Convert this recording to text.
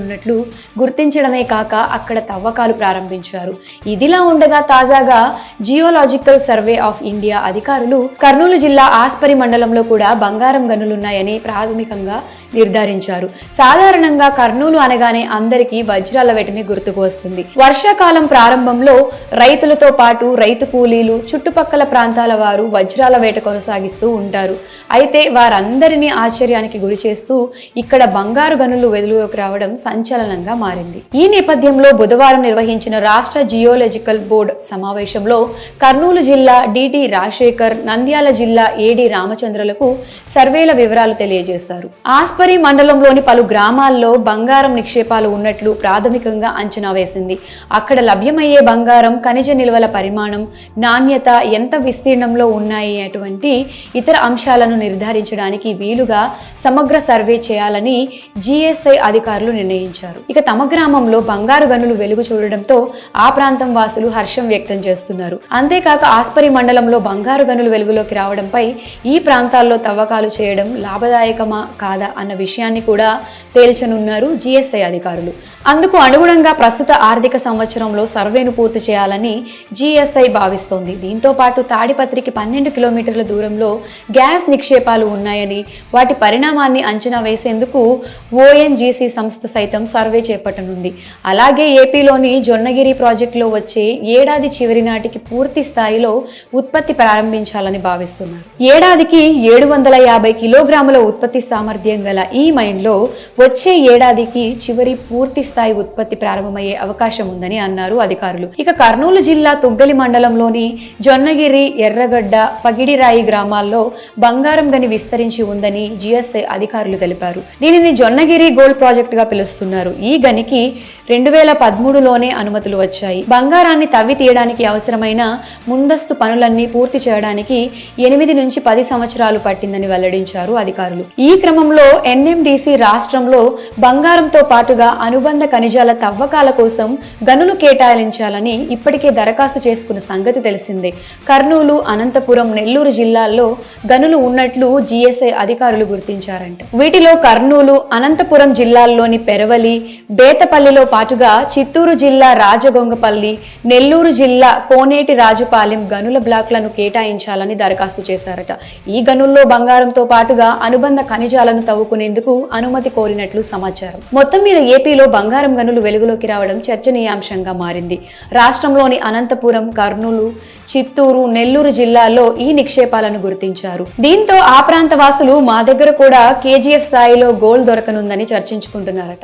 ఉన్నట్లు గుర్తించడమే కాక అక్కడ తవ్వకాలు ప్రారంభించారు. ఇదిలా ఉండగా తాజాగా జియోలాజికల్ సర్వే ఆఫ్ ఇండియా అధికారులు కర్నూలు జిల్లా ఆస్పరి మండలంలో కూడా బంగారం గనులున్నాయని ప్రాథమికంగా నిర్ధారించారు. సాధారణంగా కర్నూలు అనగానే అందరికీ వజ్రాల వేటని గుర్తుకు వస్తుంది. వర్షాకాలం ప్రారంభంలో రైతులతో పాటు రైతు కూలీలు చుట్టుపక్కల ప్రాంతాల వారు వజ్రాల వేట కొనసాగిస్తూ ఉంటారు. అయితే వారందరినీ ఆశ్చర్యానికి గురి చేస్తూ ఇక్కడ బంగారు గనులు వెలుగులోకి రావడం సంచలనంగా మారింది. ఈ నేపథ్యంలో బుధవారం నిర్వహించిన రాష్ట్ర జియోలజికల్ బోర్డు సమావేశంలో కర్నూలు జిల్లా డిటి రాజశేఖర్ నంద్యాల జిల్లా ఏడి రామచంద్రులకు సర్వేల వివరాలు తెలియజేశారు. ఆస్పరి మండలంలోని పలు గ్రామాల్లో బంగారం నిక్షేపాలు ఉన్నట్లు ప్రాథమికంగా అంచనా వేసింది. అక్కడ లభ్యమయ్యే బంగారం ఖనిజ నిల్వల పరిమాణం నాణ్యత ఎంత విస్తీర్ణంలో ఉన్నాయి అటువంటి ఇతర అంశాలను నిర్ధారించడానికి వీలుగా సమగ్ర సర్వే చేయాలని జిఎస్ఐ అధికారులు నిర్ణయించారు. ఇక తమ గ్రామంలో బంగారు గనులు వెలుగు చూడడంతో ఆ ప్రాంతం వాసులు హర్షం వ్యక్తం చేస్తున్నారు. అంతేకాక ఆస్పరి మండలంలో బంగారు గనులు వెలుగులోకి రావడంపై ఈ ప్రాంతాల్లో తవ్వకాలు చేయడం లాభదాయకమా కాదా అన్న విషయాన్ని కూడా తేల్చనున్నారు జిఎస్ఐ అధికారులు. అందుకు అనుగుణంగా ప్రస్తుత ఆర్థిక సంవత్సరంలో సర్వేను పూర్తి చేయాలని జిఎస్ఐ భావిస్తోంది. దీంతో పాటు తాడిపత్రికి పన్నెండు కిలోమీటర్ల దూరంలో గ్యాస్ నిక్షేపాలు ఉన్నాయని వాటి పరిణామాన్ని అంచనా వేసేందుకు ఓఎన్జీసీ సంస్థ సైతం సర్వే చేపట్టనుంది. అలాగే ఏపీలోని జొన్నగిరి ప్రాజెక్టులో వచ్చే ఏడాది చివరి నాటికి పూర్తి స్థాయిలో ఉత్పత్తి ప్రారంభించాలని భావిస్తున్నారు. ఏడాదికి ఏడు వందల యాభై కిలోగ్రాముల ఉత్పత్తి సామర్థ్యం గల ఈ మైన్లో వచ్చే ఏడాదికి చివరి పూర్తి స్థాయి ఉత్పత్తి ప్రారంభమయ్యే అవకాశం ఉందని అన్నారు అధికారులు. ఇక కర్నూలు జిల్లా తుగ్గలి మండలంలోని జొన్నగిరి ఎర్రగడ్డ పగిడిరాయి గ్రామాల్లో బంగారం గని విస్తరించి ఉందని జిఎస్ఐ అధికారులు తెలిపారు. దీనిని జొన్నగిరి గోల్డ్ ప్రాజెక్టుగా పిలుస్తారు. పిలుస్తున్నారు ఈ గనికి రెండు వేల పదమూడులోనే అనుమతులు వచ్చాయి. బంగారాన్ని తవ్వి తీయడానికి అవసరమైన ముందస్తు పనులన్నీ పూర్తి చేయడానికి ఎనిమిది నుంచి పది సంవత్సరాలు పట్టిందని వెల్లడించారు అధికారులు. ఈ క్రమంలో ఎన్ఎండిసి రాష్ట్రంలో బంగారంతో పాటుగా అనుబంధ ఖనిజాల తవ్వకాల కోసం గనులు కేటాయించాలని ఇప్పటికే దరఖాస్తు చేసుకున్న సంగతి తెలిసిందే. కర్నూలు అనంతపురం నెల్లూరు జిల్లాల్లో గనులు ఉన్నట్లు జిఎస్ఐ అధికారులు గుర్తించారంట. వీటిలో కర్నూలు అనంతపురం జిల్లాల్లోని పెరవలి బేతపల్లిలో పాటుగా చిత్తూరు జిల్లా రాజగొంగపల్లి నెల్లూరు జిల్లా కోనేటి రాజుపాలెం గనుల బ్లాక్లను కేటాయించాలని దరఖాస్తు చేశారట. ఈ గనుల్లో బంగారంతో పాటుగా అనుబంధ ఖనిజాలను తవ్వుకునేందుకు అనుమతి కోరినట్లు సమాచారం. మొత్తం మీద ఏపీలో బంగారం గనులు వెలుగులోకి రావడం చర్చనీయాంశంగా మారింది. రాష్ట్రంలోని అనంతపురం కర్నూలు చిత్తూరు నెల్లూరు జిల్లాల్లో ఈ నిక్షేపాలను గుర్తించారు. దీంతో ఆ ప్రాంత వాసులు మా దగ్గర కూడా కేజీఎఫ్ స్థాయిలో గోల్డ్ దొరకనుందని చర్చించుకుంటున్నారట.